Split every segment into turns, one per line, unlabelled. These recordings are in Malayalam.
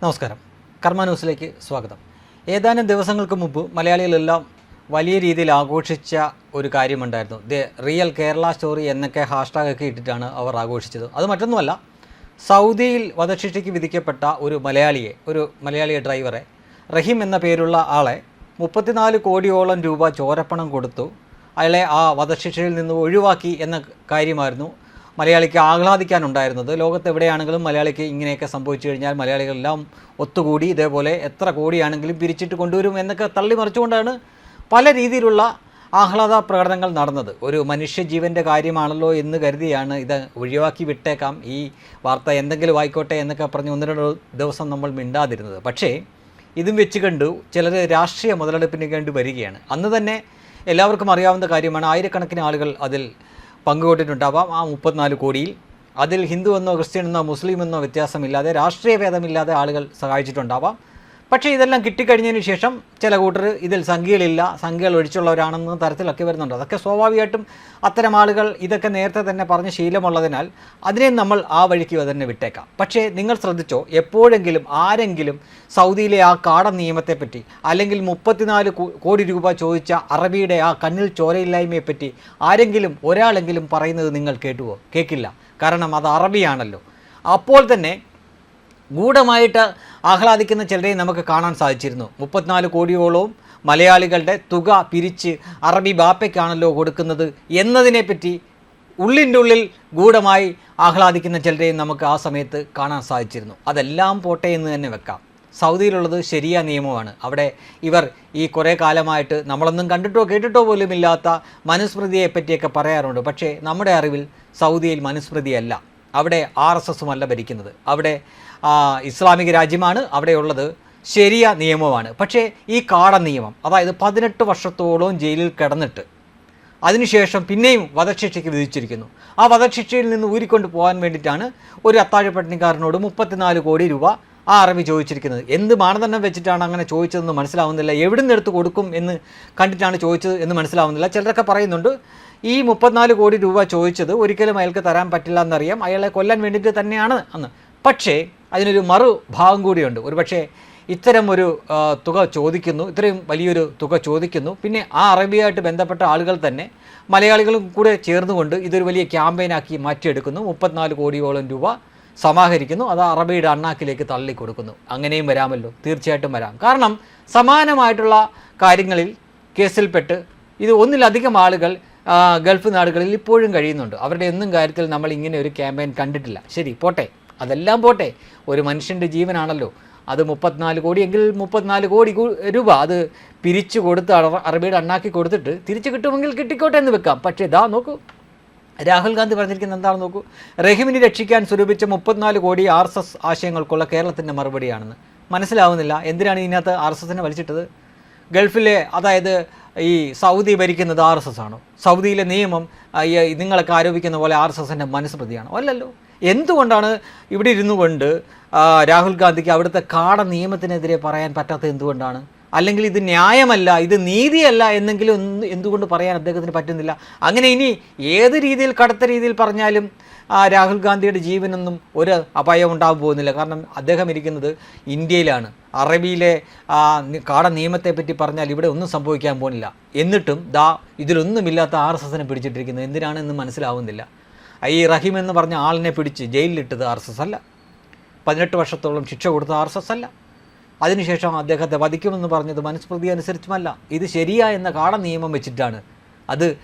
നമസ്കാരം. കർമ്മ ന്യൂസിലേക്ക് സ്വാഗതം. ഏതാനും ദിവസങ്ങൾക്ക് മുമ്പ് മലയാളികളെല്ലാം വലിയ രീതിയിൽ ആഘോഷിച്ച ഒരു കാര്യമുണ്ടായിരുന്നു. ദ റിയൽ കേരള സ്റ്റോറി എന്നൊക്കെ ഹാഷ്ടാഗ് ഒക്കെ ഇട്ടിട്ടാണ് അവർ ആഘോഷിച്ചത്. അത് മറ്റൊന്നുമല്ല സൗദിയിൽ വധശിക്ഷയ്ക്ക് വിധിക്കപ്പെട്ട ഒരു മലയാളിയെ ഒരു മലയാളിയെ ഡ്രൈവറെ റഹീം എന്ന പേരുള്ള ആളെ മുപ്പത്തിനാല് കോടിയോളം രൂപ ചോരപ്പണം കൊടുത്തു. അയാളെ ആ വധശിക്ഷയിൽ നിന്ന് ഒഴിവാക്കി എന്ന കാര്യമായിരുന്നു മലയാളിക്ക് ആഹ്ലാദിക്കാനുണ്ടായിരുന്നത്. ലോകത്ത് എവിടെയാണെങ്കിലും മലയാളിക്ക് ഇങ്ങനെയൊക്കെ സംഭവിച്ചു കഴിഞ്ഞാൽ മലയാളികളെല്ലാം ഒത്തുകൂടി ഇതേപോലെ എത്ര കോടിയാണെങ്കിലും പിരിച്ചിട്ട് കൊണ്ടുവരും എന്നൊക്കെ തള്ളിമറിച്ചുകൊണ്ടാണ് പല രീതിയിലുള്ള ആഹ്ലാദ പ്രകടനങ്ങൾ നടന്നത്. ഒരു മനുഷ്യജീവന്റെ കാര്യമാണല്ലോ എന്ന് കരുതിയാണ് ഇത് ഒഴിവാക്കി വിട്ടേക്കാം. ഈ വാർത്ത എന്തെങ്കിലും ആയിക്കോട്ടെ എന്നൊക്കെ പറഞ്ഞ് ഒന്ന് രണ്ട് ദിവസം നമ്മൾ മിണ്ടാതിരുന്നത്. പക്ഷേ ഇതും വെച്ച് കണ്ടു ചിലർ രാഷ്ട്രീയ മുതലെടുപ്പിന് വേണ്ടി വരികയാണ്. അന്ന് തന്നെ എല്ലാവർക്കും അറിയാവുന്ന കാര്യമാണ് ആയിരക്കണക്കിന് ആളുകൾ അതിൽ പങ്കുകൊണ്ടിട്ടുണ്ടാവാം ആ മുപ്പത്തിനാല് കോടിയിൽ അതിൽ ഹിന്ദു എന്നോ ക്രിസ്ത്യൻ എന്നോ മുസ്ലിം എന്നോ വ്യത്യാസമില്ലാതെ രാഷ്ട്രീയ ഭേദമില്ലാതെ ആളുകൾ സഹായിച്ചിട്ടുണ്ടാവാം. പക്ഷേ ഇതെല്ലാം കിട്ടിക്കഴിഞ്ഞതിന് ശേഷം ചില കൂട്ടർ ഇതിൽ സംഖ്യകളില്ല സംഖ്യകൾ ഒഴിച്ചുള്ളവരാണെന്ന തരത്തിലൊക്കെ വരുന്നുണ്ട്. അതൊക്കെ സ്വാഭാവികമായിട്ടും അത്തരം ആളുകൾ ഇതൊക്കെ നേരത്തെ തന്നെ പറഞ്ഞ് ശീലമുള്ളതിനാൽ അതിനെ നമ്മൾ ആ വഴിക്ക് തന്നെ വിട്ടേക്കാം. പക്ഷേ നിങ്ങൾ ശ്രദ്ധിച്ചോ എപ്പോഴെങ്കിലും ആരെങ്കിലും സൗദിയിലെ ആ കാട നിയമത്തെപ്പറ്റി അല്ലെങ്കിൽ മുപ്പത്തിനാല് കോടി രൂപ ചോദിച്ച അറബിയുടെ ആ കണ്ണിൽ ചോരയില്ലായ്മയെപ്പറ്റി ആരെങ്കിലും ഒരാളെങ്കിലും പറയുന്നത് നിങ്ങൾ കേട്ടുവോ? കേൾക്കില്ല കാരണം അത് അറബിയാണല്ലോ. അപ്പോൾ തന്നെ ഗൂഢമായിട്ട് ആഹ്ലാദിക്കുന്ന ചിലരെയും നമുക്ക് കാണാൻ സാധിച്ചിരുന്നു. മുപ്പത്തിനാല് കോടിയോളവും മലയാളികളുടെ തുക പിരിച്ച് അറബി ബാപ്പയ്ക്കാണല്ലോ കൊടുക്കുന്നത് എന്നതിനെപ്പറ്റി ഉള്ളിന്റെ ഉള്ളിൽ ഗൂഢമായി ആഹ്ലാദിക്കുന്ന ചിലരെയും നമുക്ക് ആ സമയത്ത് കാണാൻ സാധിച്ചിരുന്നു. അതെല്ലാം പോട്ടെ എന്ന് തന്നെ വെക്കാം. സൗദിയിലുള്ളത് ശരിയ നിയമമാണ്. അവിടെ ഇവർ ഈ കുറേ കാലമായിട്ട് നമ്മളൊന്നും കണ്ടിട്ടോ കേട്ടിട്ടോ പോലും ഇല്ലാത്ത മനുസ്മൃതിയെ പറ്റിയൊക്കെ പറയാറുണ്ട്. പക്ഷേ നമ്മുടെ അറിവിൽ സൗദിയിൽ മനുസ്മൃതിയല്ല. അവിടെ ആർ എസ് എസും അല്ല ഭരിക്കുന്നത്. അവിടെ ഇസ്ലാമിക രാജ്യമാണ് അവിടെയുള്ളത് ശരിയ നിയമമാണ്. പക്ഷേ ഈ കാട നിയമം അതായത് പതിനെട്ട് വർഷത്തോളം ജയിലിൽ കിടന്നിട്ട് അതിനുശേഷം പിന്നെയും വധശിക്ഷയ്ക്ക് വിധിച്ചിരിക്കുന്നു. ആ വധശിക്ഷയിൽ നിന്ന് ഊരിക്കൊണ്ട് പോകാൻ വേണ്ടിയിട്ടാണ് ഒരു അത്താഴപ്പട്ടിണിക്കാരനോട് മുപ്പത്തിനാല് കോടി രൂപ ആ അറബി ചോദിച്ചിരിക്കുന്നത്? എന്ത് മാനദണ്ഡം വെച്ചിട്ടാണ് അങ്ങനെ ചോദിച്ചതെന്ന് മനസ്സിലാവുന്നില്ല. എവിടെ നിന്ന് എടുത്ത് കൊടുക്കും എന്ന് കണ്ടിട്ടാണ് ചോദിച്ചത് എന്ന് മനസ്സിലാവുന്നില്ല. ചിലരൊക്കെ പറയുന്നുണ്ട് ഈ മുപ്പത്തിനാല് കോടി രൂപ ചോദിച്ചത് ഒരിക്കലും അയാൾക്ക് തരാൻ പറ്റില്ല എന്നറിയാം. അയാളെ കൊല്ലാൻ വേണ്ടിയിട്ട് തന്നെയാണ് അന്ന് പക്ഷേ അതിനൊരു മറു ഭാഗം കൂടിയുണ്ട് ഒരുപക്ഷേ ഇത്തരം ഒരു തുക ചോദിക്കുന്നു. ഇത്രയും വലിയൊരു തുക ചോദിക്കുന്നു. പിന്നെ ആ അറബിയായിട്ട് ബന്ധപ്പെട്ട ആളുകൾ തന്നെ മലയാളികളും കൂടെ ചേർന്നുകൊണ്ട് ഇതൊരു വലിയ ക്യാമ്പയിനാക്കി മാറ്റിയെടുക്കുന്നു. മുപ്പത്തിനാല് കോടിയോളം രൂപ സമാഹരിക്കുന്നു അത് അറബിയുടെ അണ്ണാക്കിലേക്ക് തള്ളിക്കൊടുക്കുന്നു. അങ്ങനെയും വരാമല്ലോ തീർച്ചയായിട്ടും വരാം. കാരണം സമാനമായിട്ടുള്ള കാര്യങ്ങളിൽ കേസിൽപ്പെട്ട് ഇത് ഒന്നിലധികം ആളുകൾ ഗൾഫ് നാടുകളിൽ ഇപ്പോഴും കഴിയുന്നുണ്ട്. അവരുടെ എന്നും കാര്യത്തിൽ നമ്മൾ ഇങ്ങനെ ഒരു ക്യാമ്പയിൻ കണ്ടിട്ടില്ല. ശരി പോട്ടെ. അതെല്ലാം പോട്ടെ. ഒരു മനുഷ്യന്റെ ജീവനാണല്ലോ. അത് മുപ്പത്തിനാല് കോടി എങ്കിൽ മുപ്പത്തിനാല് കോടി രൂപ അത് പിരിച്ചു കൊടുത്ത് അറ- അറബിയുടെ അണ്ണാക്കി കൊടുത്തിട്ട് തിരിച്ചു കിട്ടുമെങ്കിൽ കിട്ടിക്കോട്ടെ എന്ന് വെക്കാം. പക്ഷേ ഇതാ നോക്കൂ. രാഹുൽ ഗാന്ധി പറഞ്ഞിരിക്കുന്നത് എന്താണെന്ന് നോക്കൂ. റഹീമിനെ രക്ഷിക്കാൻ സ്വരൂപിച്ച മുപ്പത്തിനാല് കോടി ആർ എസ് എസ് ആശയങ്ങൾക്കുള്ള കേരളത്തിന്റെ മറുപടിയാണെന്ന്. മനസ്സിലാവുന്നില്ല. എന്തിനാണ് ഇതിനകത്ത് ആർ എസ് എസിനെ വലിച്ചിട്ടത്? ഗൾഫിലെ അതായത് ഈ സൗദി ഭരിക്കുന്നത് ആർ എസ് എസ് ആണോ? സൗദിയിലെ നിയമം നിങ്ങളൊക്കെ ആരോപിക്കുന്ന പോലെ ആർ എസ് എസിന്റെ മനസ്സുപ്രതിയാണോ അല്ലല്ലോ. എന്തുകൊണ്ടാണ് ഇവിടെ ഇരുന്നു കൊണ്ട് രാഹുൽ ഗാന്ധിക്ക് അവിടുത്തെ കാട നിയമത്തിനെതിരെ പറയാൻ പറ്റാത്തത് എന്തുകൊണ്ടാണ്? അല്ലെങ്കിൽ ഇത് ന്യായമല്ല ഇത് നീതിയല്ല എന്നെങ്കിലും എന്തുകൊണ്ട് പറയാൻ അദ്ദേഹത്തിന് പറ്റുന്നില്ല? അങ്ങനെ ഇനി ഏത് രീതിയിൽ കടുത്ത രീതിയിൽ പറഞ്ഞാലും രാഹുൽ ഗാന്ധിയുടെ ജീവനൊന്നും ഒരു അപായം ഉണ്ടാകാൻ പോകുന്നില്ല. കാരണം അദ്ദേഹം ഇരിക്കുന്നത് ഇന്ത്യയിലാണ്. അറബിയിലെ കാട നിയമത്തെ പറ്റി പറഞ്ഞാൽ ഇവിടെ ഒന്നും സംഭവിക്കാൻ പോകുന്നില്ല. എന്നിട്ടും ദാ ഇതിലൊന്നുമില്ലാത്ത ആർ എസ് എസിനെ പിടിച്ചിട്ടിരിക്കുന്നത് എന്തിനാണെന്ന് മനസ്സിലാവുന്നില്ല. ഈ റഹീം എന്ന് പറഞ്ഞ ആളിനെ പിടിച്ച് ജയിലിലിട്ടത് ആർ എസ് എസ് അല്ല. പതിനെട്ട് വർഷത്തോളം ശിക്ഷ കൊടുത്ത ആർ എസ് എസ് അല്ല. അതിനുശേഷം അദ്ദേഹത്തെ വധിക്കുമെന്ന് പറഞ്ഞത് മനുസ്മൃതി അനുസരിച്ചുമല്ല. ഇത് ശരിയാ എന്ന കാട നിയമം വെച്ചിട്ടാണ്. അത്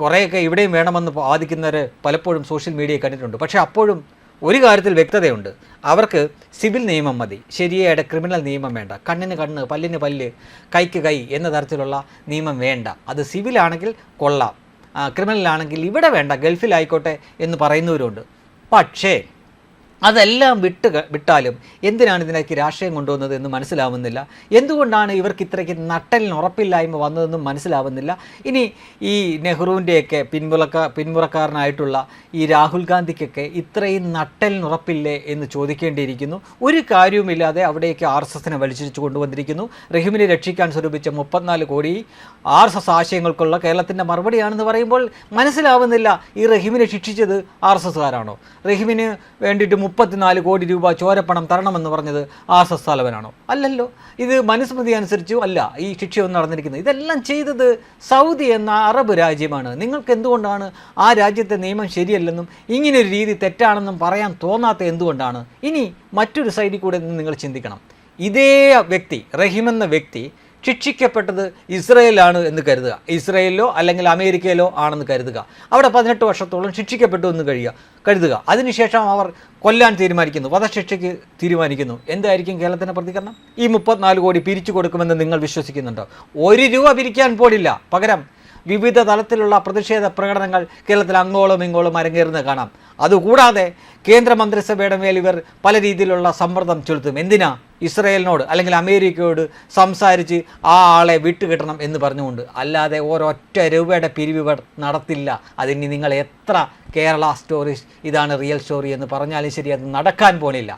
കുറേയൊക്കെ ഇവിടെയും വേണമെന്ന് വാദിക്കുന്നവർ പലപ്പോഴും സോഷ്യൽ മീഡിയയിൽ കണ്ടിട്ടുണ്ട്. പക്ഷേ അപ്പോഴും ഒരു കാര്യത്തിൽ വ്യക്തതയുണ്ട്. അവർക്ക് സിവിൽ നിയമം മതി. ശരിയായിട്ട് ക്രിമിനൽ നിയമം വേണ്ട. കണ്ണിന് കണ്ണ് പല്ലിന് പല്ല് കൈക്ക് കൈ എന്ന തരത്തിലുള്ള നിയമം വേണ്ട. അത് സിവിലാണെങ്കിൽ കൊള്ളാം. ക്രിമിനലാണെങ്കിൽ ഇവിടെ വേണ്ട. ഗൾഫിലായിക്കോട്ടെ എന്ന് പറയുന്നവരുണ്ട്. പക്ഷേ അതെല്ലാം വിട്ട് വിട്ടാലും എന്തിനാണ് ഇതിനേക്ക് രാഷ്ട്രീയം കൊണ്ടുവന്നത് എന്ന് മനസ്സിലാവുന്നില്ല. എന്തുകൊണ്ടാണ് ഇവർക്ക് ഇത്രയ്ക്ക് നട്ടലിന് ഉറപ്പില്ലായ്മ വന്നതെന്നും മനസ്സിലാവുന്നില്ല. ഇനി ഈ നെഹ്റുവിന്റെയൊക്കെ പിൻമുറക്ക പിന്മുറക്കാരനായിട്ടുള്ള ഈ രാഹുൽ ഗാന്ധിക്കൊക്കെ ഇത്രയും നട്ടലിന് ഉറപ്പില്ലേ എന്ന് ചോദിക്കേണ്ടിയിരിക്കുന്നു. ഒരു കാര്യവുമില്ലാതെ അവിടേക്ക് ആർ എസ് എസിനെ വലിച്ചിരിച്ചു കൊണ്ടുവന്നിരിക്കുന്നു. റഹീമിനെ രക്ഷിക്കാൻ സ്വരൂപിച്ച മുപ്പത്തിനാല് കോടി ആർ എസ് എസ് ആശയങ്ങൾക്കുള്ള കേരളത്തിന്റെ മറുപടിയാണെന്ന് പറയുമ്പോൾ മനസ്സിലാവുന്നില്ല ഈ റഹീമിനെ ശിക്ഷിച്ചത് ആർ എസ് എസ്കാരാണോ? റഹീമിന് വേണ്ടിയിട്ട് മുപ്പത്തിനാല് കോടി രൂപ ചോരപ്പണം തരണമെന്ന് പറഞ്ഞത് ആർ എസ് തലവനാണോ അല്ലല്ലോ. ഇത് മനുസ്മൃതി അനുസരിച്ചു അല്ല ഈ ശിക്ഷയൊന്നും നടന്നിരിക്കുന്നത്. ഇതെല്ലാം ചെയ്തത് സൗദി എന്ന അറബ് രാജ്യമാണ്. നിങ്ങൾക്ക് എന്തുകൊണ്ടാണ് ആ രാജ്യത്തെ നിയമം ശരിയല്ലെന്നും ഇങ്ങനൊരു രീതി തെറ്റാണെന്നും പറയാൻ തോന്നാത്ത എന്തുകൊണ്ടാണ്? ഇനി മറ്റൊരു സൈഡിൽ കൂടെ നിങ്ങൾ ചിന്തിക്കണം. ഇതേ വ്യക്തി റഹീം എന്ന വ്യക്തി ശിക്ഷിക്കപ്പെട്ടത് ഇസ്രയേലാണ് എന്ന് കരുതുക. ഇസ്രയേലിലോ അല്ലെങ്കിൽ അമേരിക്കയിലോ ആണെന്ന് കരുതുക. അവിടെ പതിനെട്ട് വർഷത്തോളം ശിക്ഷിക്കപ്പെട്ടു എന്ന് കഴിയുക കരുതുക. അതിനുശേഷം അവർ കൊല്ലാൻ തീരുമാനിക്കുന്നു. വധശിക്ഷയ്ക്ക് തീരുമാനിക്കുന്നു. എന്തായിരിക്കും കേരളത്തിന്റെ പ്രതികരണം? ഈ മുപ്പത്തിനാല് കോടി പിരിച്ചു കൊടുക്കുമെന്ന് നിങ്ങൾ വിശ്വസിക്കുന്നുണ്ടോ? ഒരു രൂപ പിരിക്കാൻ പോലില്ല. പകരം വിവിധ തലത്തിലുള്ള പ്രതിഷേധ പ്രകടനങ്ങൾ കേരളത്തിൽ അങ്ങോളം ഇങ്ങോളം അരങ്ങേറുന്നത് കാണാം. അതുകൂടാതെ കേന്ദ്ര മന്ത്രിസഭയുടെ മേൽ ഇവർ പല രീതിയിലുള്ള സമ്മർദ്ദം ചെലുത്തും. എന്തിനാ ഇസ്രയേലിനോട് അല്ലെങ്കിൽ അമേരിക്കയോട് സംസാരിച്ച് ആ ആളെ വിട്ടുകിട്ടണം എന്ന് പറഞ്ഞുകൊണ്ട്? അല്ലാതെ ഒരൊറ്റ രൂപയുടെ പിരിവ് നടത്തില്ല. അതിന് നിങ്ങൾ എത്ര കേരള സ്റ്റോറി ഇതാണ് റിയൽ സ്റ്റോറി എന്ന് പറഞ്ഞാലും ശരി അത് നടക്കാൻ പോണില്ല.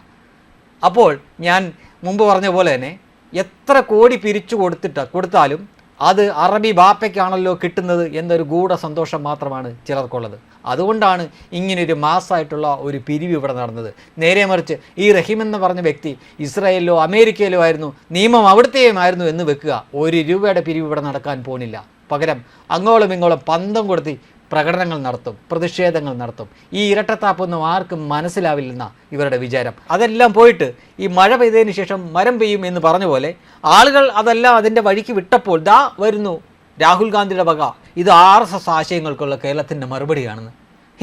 അപ്പോൾ ഞാൻ മുമ്പ് പറഞ്ഞ പോലെ തന്നെ എത്ര കോടി പിരിച്ചു കൊടുത്തിട്ട് കൊടുത്താലും അത് അറബി ബാപ്പയ്ക്കാണല്ലോ കിട്ടുന്നത് എന്നൊരു ഗൂഢ സന്തോഷം മാത്രമാണ് ചിലർക്കുള്ളത്. അതുകൊണ്ടാണ് ഇങ്ങനൊരു മാസമായിട്ടുള്ള ഒരു പിരിവ് ഇവിടെ നടന്നത്. നേരെ മറിച്ച് ഈ റഹീം എന്ന് പറഞ്ഞ വ്യക്തി ഇസ്രായേലിലോ അമേരിക്കയിലോ ആയിരുന്നു നിയമം അവിടുത്തെയുമായിരുന്നു എന്ന് വെക്കുക. ഒരു രൂപയുടെ പിരിവ് ഇവിടെ നടക്കാൻ പോണില്ല. പകരം അങ്ങോളം ഇങ്ങോളം പന്തം കൊടുത്തി പ്രകടനങ്ങൾ നടത്തും പ്രതിഷേധങ്ങൾ നടത്തും. ഈ ഇരട്ടത്താപ്പൊന്നും ആർക്കും മനസ്സിലാവില്ലെന്ന ഇവരുടെ വിചാരം. അതെല്ലാം പോയിട്ട് ഈ മഴ പെയ്തതിന് ശേഷം മരം പെയ്യും എന്ന് പറഞ്ഞ പോലെ ആളുകൾ അതെല്ലാം അതിന്റെ വഴിക്ക് വിട്ടപ്പോൾ ദാ വരുന്നു രാഹുൽ ഗാന്ധിയുടെ വക. ഇത് ആർ എസ് എസ് ആശയങ്ങൾക്കുള്ള കേരളത്തിന്റെ മറുപടിയാണെന്ന്.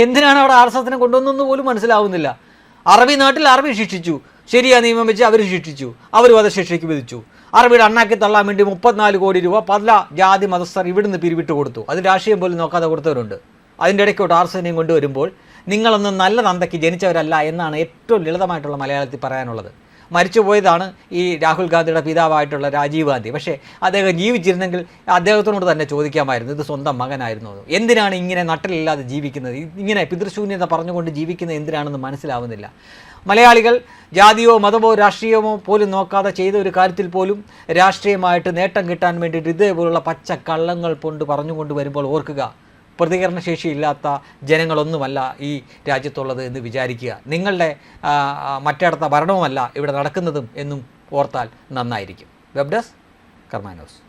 എന്തിനാണ് അവിടെ ആർ എസ് എസിനെ കൊണ്ടുവന്നെന്ന് പോലും മനസ്സിലാവുന്നില്ല. അറബി നാട്ടിൽ അറബി ശിക്ഷിച്ചു. ശരിയാ നിയമം വെച്ച് അവർ ശിക്ഷിച്ചു. അവർ വധശിക്ഷയ്ക്ക് വിധിച്ചു. അറബിയുടെ അണ്ണാക്കി തള്ളാൻ വേണ്ടി മുപ്പത്തിനാല് കോടി രൂപ പല ജാതി മതസ്ഥർ ഇവിടുന്ന് പിരിവിട്ട് കൊടുത്തു. അത് രാഷ്ട്രീയം പോലും നോക്കാതെ കൊടുത്തവരുണ്ട്. അതിന്റെ ഇടയ്ക്കോട്ട് ആർസനെയും കൊണ്ടുവരുമ്പോൾ നിങ്ങളൊന്നും നല്ല തന്തയ്ക്ക് ജനിച്ചവരല്ല എന്നാണ് ഏറ്റവും ലളിതമായിട്ടുള്ള മലയാളത്തിൽ പറയാനുള്ളത്. മരിച്ചുപോയതാണ് ഈ രാഹുൽ ഗാന്ധിയുടെ പിതാവായിട്ടുള്ള രാജീവ് ഗാന്ധി. പക്ഷേ അദ്ദേഹം ജീവിച്ചിരുന്നെങ്കിൽ അദ്ദേഹത്തിനോട് തന്നെ ചോദിക്കാമായിരുന്നു ഇത് സ്വന്തം മകനായിരുന്നു എന്തിനാണ് ഇങ്ങനെ നട്ടലില്ലാതെ ജീവിക്കുന്നത്? ഇങ്ങനെ പിതൃശൂന്യത പറഞ്ഞുകൊണ്ട് ജീവിക്കുന്നത് എന്തിനാണെന്ന് മനസ്സിലാവുന്നില്ല. മലയാളികൾ ജാതിയോ മതമോ രാഷ്ട്രീയമോ പോലും നോക്കാതെ ചെയ്ത ഒരു കാര്യത്തിൽ പോലും രാഷ്ട്രീയമായിട്ട് നേട്ടം കിട്ടാൻ വേണ്ടിയിട്ട് ഇതേപോലുള്ള പച്ച കള്ളങ്ങൾ കൊണ്ട് പറഞ്ഞുകൊണ്ട് വരുമ്പോൾ ഓർക്കുക പ്രതികരണശേഷിയില്ലാത്ത ജനങ്ങളൊന്നുമല്ല ഈ രാജ്യത്തുള്ളത് എന്ന് വിചാരിക്കുക. നിങ്ങളുടെ മറ്റടുത്ത ഭരണവുമല്ല ഇവിടെ നടക്കുന്നതും എന്നും ഓർത്താൽ നന്നായിരിക്കും. Web desk കർമാനോസ്